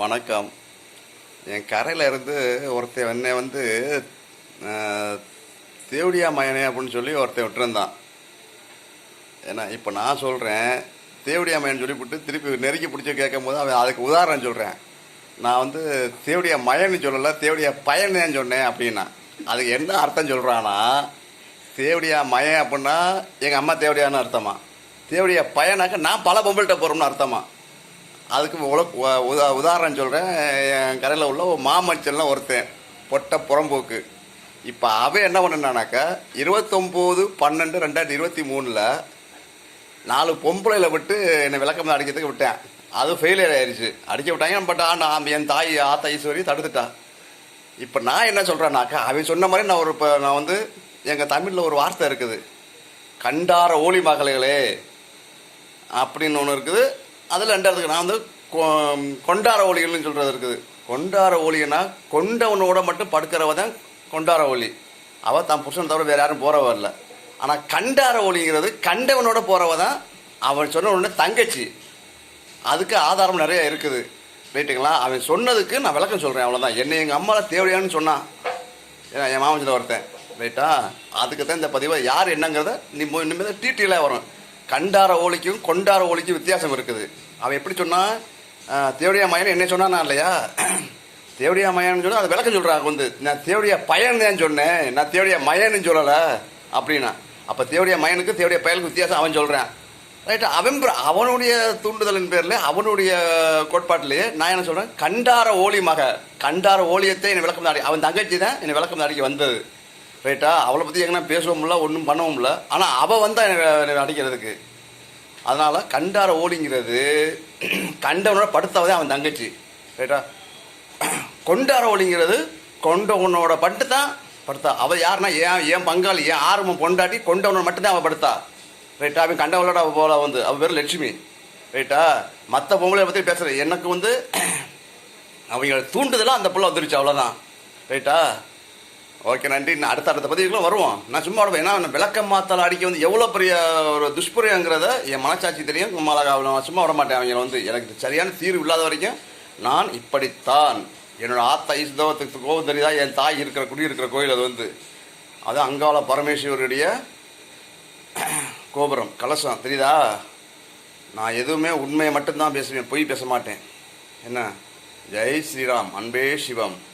வணக்கம். என் கரையில் இருந்து ஒருத்தன் என்னை வந்து தேவடியா மயனே அப்படின்னு சொல்லி ஒருத்தன் விட்டுருந்தான். ஏன்னா இப்போ நான் சொல்கிறேன் தேவடியா மயன் சொல்லிவிட்டு திருப்பி நெருக்கி பிடிச்சி கேட்கும் போது அவன் அதுக்கு உதாரணம் சொல்கிறேன் நான் வந்து தேவடியா மயன்னு சொல்லலை தேவடியா பயனேன்னு சொன்னேன் அப்படின்னா. அதுக்கு என்ன அர்த்தம் சொல்கிறான்னா தேவடியா மயன் அப்படின்னா எங்கள் அம்மா தேவடியான்னு அர்த்தமா. தேவடியா பயனாக்க நான் பல பொம்பள்கிட்ட போகிறோம்னு அர்த்தமா. அதுக்கு உல உதாரணம் சொல்கிறேன் என் கடையில் உள்ள ஒரு மாமச்சல்லாம் ஒருத்தன் பொட்ட புறம்போக்கு. இப்போ அவன் என்ன பண்ணானாக்கா இருபத்தொம்போது பன்னெண்டு ரெண்டாயிரத்தி இருபத்தி மூணில் நாலு பொம்பளையில் விட்டு என்னை விளக்கம் அடிக்கிறதுக்கு விட்டேன். அது ஃபெயிலியர் ஆயிடுச்சு அடிக்க விட்டாங்க பட் நான் என் தாய் ஆத்த ஈஸ்வரி தடுத்துட்டான் இப்போ நான் என்ன சொல்கிறேன்னாக்கா அவன் சொன்ன மாதிரி நான் ஒரு இப்போ நான் வந்து எங்கள் தமிழில் ஒரு வார்த்தை இருக்குது. கண்டார ஓலி மகளே அப்படின்னு ஒன்று இருக்குது. அதில் ரெண்டு நான் வந்து கொ- கொண்டார ஒளிகள்னு சொல்கிறது இருக்குது. கொண்டார ஒலின்னா கொண்டவனோட மட்டும் படுக்கிறவ தான் கொண்டார ஒளி. அவள் தான் புருஷன் தவிர வேறு யாரும் போகிறவ இல்லை ஆனால் கண்டார ஒளிங்கிறது கண்டவனோட போகிறவ தான் அவன் சொன்ன உடனே தங்கச்சி. அதுக்கு ஆதாரம் நிறைய இருக்குது. ரைட்டுங்களா அவன் சொன்னதுக்கு நான் விளக்கம் சொல்கிறேன் அவ்வளோதான் என்னை எங்கள் அம்மாவில் தேவையான்னு சொன்னான் ஏன்னா என் மாமத்தில் ஒருத்தன். ரைட்டா அதுக்கு தான் இந்த பதிவை யார் என்னங்கிறத நீ இனிமேல் டீட்டெயிலாக வரும். கண்டார ஓலிக்கும் கொண்டார ஓலிக்கும் வித்தியாசம் இருக்குது. அவன் எப்படி சொன்னால் தேவடியா மயன் என்ன சொன்னானா இல்லையா? தேவடியா மயன்னு சொன்னால் அது விளக்கம் சொல்கிறாங்க வந்து நான் தேவடியா பயன் தான் சொன்னேன் நான் தேவடியா மயன்னு சொல்லலை அப்படின்னா. அப்போ தேவடியா மயனுக்கு தேவடியா பயனுக்கு வித்தியாசம் அவன் சொல்கிறான் ரைட்டு அவன் அவனுடைய தூண்டுதலின் பேரில் அவனுடைய கோட்பாட்டிலேயே நான் என்ன சொல்கிறேன் கண்டார ஓலி மக கண்டார ஓலியத்தை என்னை விளக்கம் நாடி அவன் தங்கச்சி தான் என்னை விளக்கம் நாடிக்கு வந்தது. ரைட்டா அவளை பற்றி எங்கன்னா பேசவும்ல ஒன்றும் பண்ணவும்ல. ஆனால் அவள் வந்தா எனக்கு அடிக்கிறதுக்கு. அதனால் கண்டார ஓலிங்கிறது கண்டவனோட படுத்தவதே அவன் தங்கச்சி. ரைட்டா கொண்டார ஒளிங்கிறது கொண்டவனோட பட்டு தான் படுத்தா. அவள் யாருன்னா ஏன் ஏன் பங்காளி ஏன் ஆர்வம் கொண்டாட்டி கொண்டவனோட மட்டும்தான் அவள் படுத்தா. ரைட்டா அவன் கண்டவளோட அவள் போல வந்து. அவள் பேர் லட்சுமி. ரைட்டா மற்ற பொம்பளை பற்றி பேசுகிறேன் எனக்கு வந்து அவங்கள தூண்டுதலாக அந்த பிள்ளை வந்துருச்சு அவ்வளோதான் ரைட்டா ஓகே நன்றி. நான் அடுத்த அடுத்த பதிவுகளும் வருவோம். நான் சும்மா விடுவேன். ஏன்னா விளக்க விளக்கம் அடிக்க வந்து எவ்வளோ பெரிய ஒரு துஷ்பிரயோங்கிறத என் மனசாட்சி தெரியும். மழை நான் சும்மா விட மாட்டேன். அவங்க வந்து எனக்கு சரியான தீர்வு இல்லாத வரைக்கும் நான் இப்படித்தான். என்னோட ஆத்தா ஈஸ்தவத்துக்கு கோபம் தெரியுதா? என் தாய் இருக்கிற குடி இருக்கிற கோயில் அது வந்து. அது அங்காள பரமேஸ்வருடைய கோபுரம் கலசம். தெரியுதா? நான் எதுவுமே உண்மையை மட்டும்தான் பேசுவேன். பொய் பேச மாட்டேன். என்ன? ஜெய் ஸ்ரீராம். அன்பே சிவம்.